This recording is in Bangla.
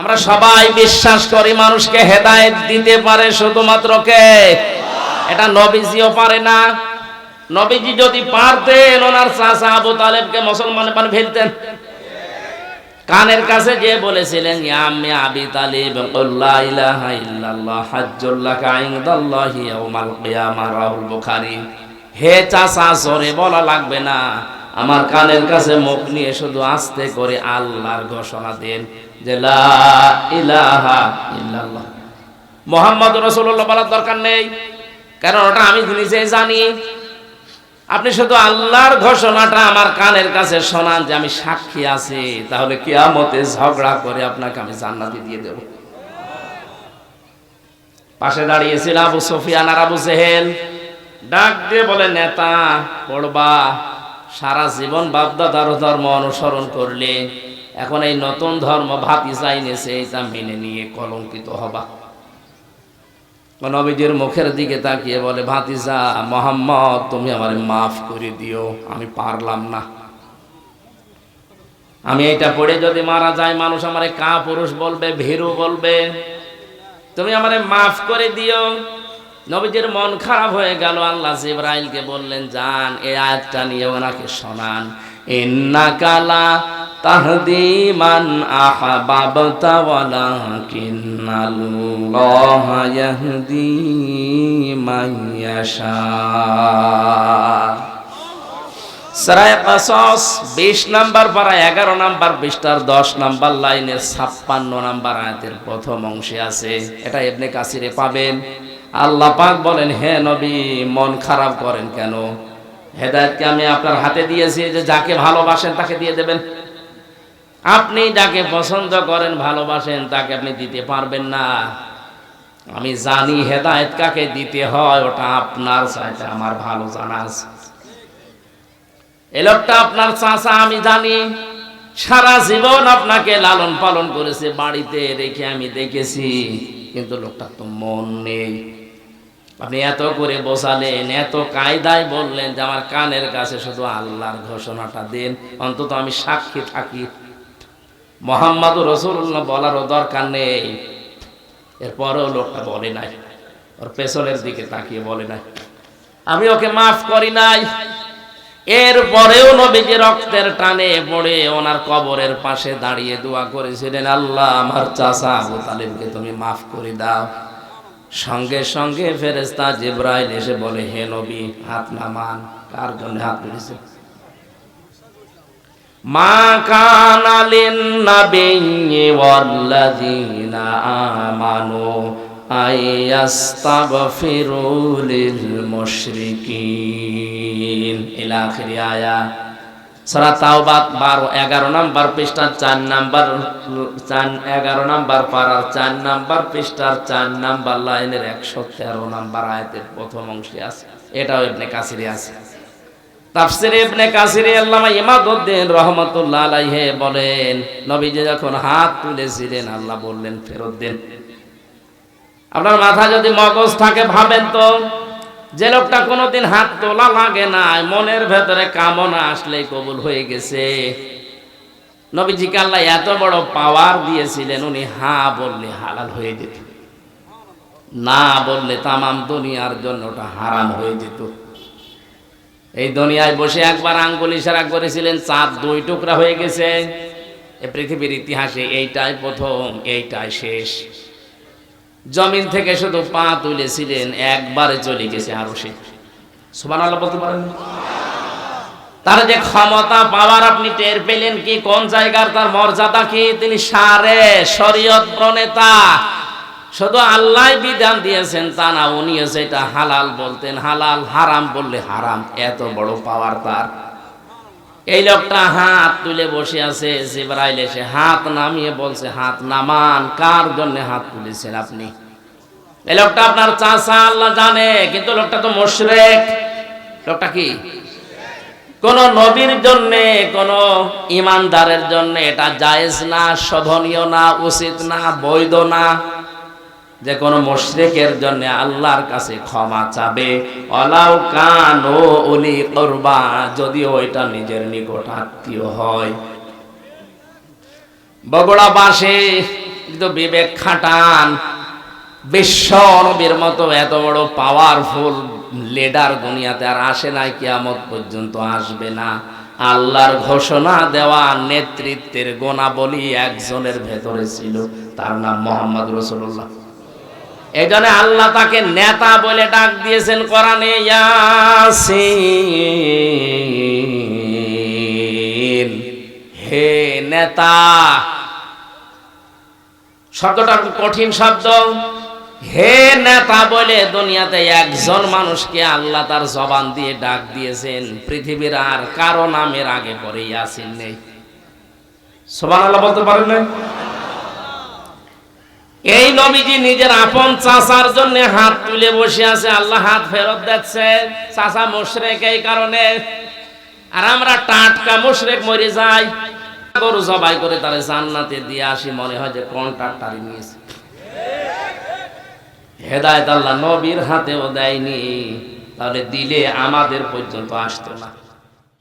আমরা সবাই বিশ্বাস করি মানুষকে হেদায়েত দিতে পারে শুধুমাত্র কে? এটা নবীজিও পারে না। নবীজি যদি পারতেন, ওনার চাচা আবু তালেবকে মুসলমানের পানে ফেলতেন। কানের কাছে যে বলেছিলেন হে চাচা, জোরে বলা লাগবে না। আমার কানের কাছে মুখ নিয়ে শুধু আস্তে করে আল্লাহর ঘোষণা দেন। যে মোহাম্মদ রসুল্লাহ বলার দরকার নেই। কারণ ওটা আমি নিজেই জানি। আপনি শুধু আল্লাহর ঘোষণাটা আমার কানের কাছে শোনান যে আমি সাক্ষী আছি, তাহলে ঝগড়া করে আপনাকে আমি জান্নাতি দিয়ে দেব। পাশে দাঁড়িয়েছিল আবু সফিয়ান আর আবু জেহেল। ডাক দিয়ে বলে, নেতা, পড়বা। সারা জীবন বাপদাদার ধর্ম অনুসরণ করলে এখন এই নতুন ধর্ম ভাতি চাইনেছে এটা মেনে নিয়ে কলঙ্কিত হবা। নবীজির মুখের দিকে তাকিয়ে বলে, ভাতিজা, মোহাম্মদ, তুমি আমার মাফ করে দিও, আমি পারলাম না। আমি এটা পড়ে যদি মারা যায়, মানুষ আমারে কা পুরুষ বলবে, ভীরু বলবে। তুমি আমারে মাফ করে দিও। নবীজির মন খারাপ হয়ে গেল। আল্লাহ জিব্রাইলকে বললেন যান এই আয়াতটা নিয়ে ওনাকে শোনান। আহাবাবতা ওয়ালাকিন্নাল্লাহ ইয়াহদি মান ইয়াশা। সরায় কাসস 20 নাম্বার পারা 11 নাম্বার পৃষ্ঠার 10 নাম্বার লাইনের 56 নাম্বার আয়াতের প্রথম অংশে আছে। এটা ইবনে কাসিরে পাবেন। আল্লাহ পাক বলেন, হে নবী, মন খারাপ করেন কেন? হেদায়েতকে আমি আপনার হাতে দিয়েছি যে যাকে ভালোবাসেন তাকে দিয়ে দেবেন। আপনি যাকে পছন্দ করেন, ভালোবাসেন, তাকে আপনি দিতে পারবেন না। আমি জানি হেদায়েত কাকে দিতে হয়, ওটা আপনার চাইতে আমার ভালো জানা আছে। এ লোকটা আপনার চাচা, আমি জানি। সারা জীবন আপনাকে লালন পালন করেছে, বাড়িতে রেখে আমি দেখেছি। কিন্তু লোকটা তো মন নেই। আপনি এত করে বসালেন এত কায়দায় বললেন যে আমার কানের কাছে শুধু আল্লাহর ঘোষণাটা দেন, অন্তত আমি সাক্ষী থাকি। মোহাম্মদ রসুল্লাহ বলারও দরকার নেই। এরপরেও লোকটা বলে নাই। ওর পেছনের দিকে তাকিয়ে বলে নাই। আমি ওকে মাফ করি নাই। এরপরেও নবীজি রক্তের টানে পড়ে ওনার কবরের পাশে দাঁড়িয়ে দোয়া করেছিলেন, আল্লাহ, আমার চাচা আবু তালিবকে তুমি মাফ করে দাও। সঙ্গে সঙ্গে ফেরেস্তা জিব্রাইল এসে বলে, হে নবী, হাত নামান, কার জন্য হাত তুলেছে মা ওয়াল্লাযীনা আমানু আয়াস্তাগফিরু লিল মুশরিকিন ইলা আখিরি আয়া। সূরা তাওবাত 12 11 নাম্বার পৃষ্ঠার 4 নাম্বার 4 11 নাম্বার পারার 4 নাম্বার পৃষ্ঠার 4 নাম্বার লাইনের 113 নাম্বার আয়াতের প্রথম অংশে আছে। এটাও ইবনে কাসিরে আছে। তাফসির ইবনে কাসিরে আল্লামা ইমাদউদ্দিন রহমাতুল্লাহ আলাইহি বলেন, নবীজি যখন হাত তুলেছিলেন, আল্লাহ বললেন, ফেরত দেন। আপনার মাথা যদি মগজ থাকে, ভাবেন তো, যে লোকটা কোনোদিন হাত তোলা লাগে না মনের ভেতরে কামনা আসলেই কবুল হয়ে গেছে। নবীজিকে আল্লাহ এত বড় পাওয়ার দিয়েছিলেন, উনি হা বললে হালাল হয়ে যেত। না বললে তামাম দুনিয়ার জন্য ওটা হারাম হয়ে যেত। এই দুনিয়ায় বসে একবার আঙ্গুল ইশারা করেছিলেন, চাঁদ দুই টুকরা হয়ে গেছে। পৃথিবীর ইতিহাসে এইটাই প্রথম, এইটাই শেষ। জমিন থেকে শুধু পা তুলেছিলেন, একবারে চলে গেছে আরও সে। তার যে ক্ষমতা, পাওয়ার আপনি টের পেলেন কি? কোন জায়গার তার মর্যাদা কি? তিনি সারে শরীয়ত প্রণেতা। শুধু আল্লাহ বিধান দিয়েছেন তা না, উনি সেটা হালাল বলতেন, হালাল হারাম বললে হারাম, এত বড় পাওয়ার তার। এই লোকটা হাত তুলে বসে আছে, জিব্রাইল এসে হাত নামিয়ে বলছে, হাত নামান, কার জন্য হাত তুলেছেন আপনি? এই লোকটা আপনার চাচা, আল্লাহ জানে, কিন্তু লোকটা তো মুশরিক। লোকটা কি? কোন নবীর জন্য, কোন ইমানদারের জন্য এটা জায়েজ না শোভনীয় না, উচিত না, বৈধ না। যে কোনো মুশরিকের জন্য আল্লাহর কাছে ক্ষমা চাবে। অলাউ কান অলি করবা, যদিও এটা নিজের নিকট আত্মীয় হয়। বগড়া বাসে কিন্তু বিবেক খাটান। বিশ্ব নবীর মতো এত বড় পাওয়ারফুল লিডার দুনিয়াতে আর আসে নাই, কিয়ামত পর্যন্ত আসবে না। আল্লাহর ঘোষণা দেওয়া নেতৃত্বের গোনাবলী একজনের ভেতরে ছিল, তার নাম মোহাম্মদ রসুল্লাহ এই জন্য আল্লাহ তাকে নেতা বলে ডাক দিয়েছেন কোরআনে ইয়াসিন। হে নেতা, শব্দটা কঠিন শব্দ। হে নেতা বলে দুনিয়াতে একজন মানুষকে আল্লাহ তার জবান দিয়ে ডাক দিয়েছেন। পৃথিবীর আর কারও নামের আগে পরে ইয়াসিন নেই। সোবান আল্লাহ বলতে পারেন না এই নবীজি নিজের আপন চাচার জন্য হাত তুলে বসে আছে, আল্লাহ হাত ফেরত দিচ্ছে। চাচা মুশরেক এই কারণে। আর আমরা টাটকা মুশরেক মরে যাই। গরু জবাই করে তারে জান্নাতে দিয়ে আসি, মনে হয় যে কন্ট্রাক্টারি নিয়েছে। হেদায়ত আল্লাহ নবীর হাতেও দেয়নি, তাহলে দিলে আমাদের পর্যন্ত আসতো না।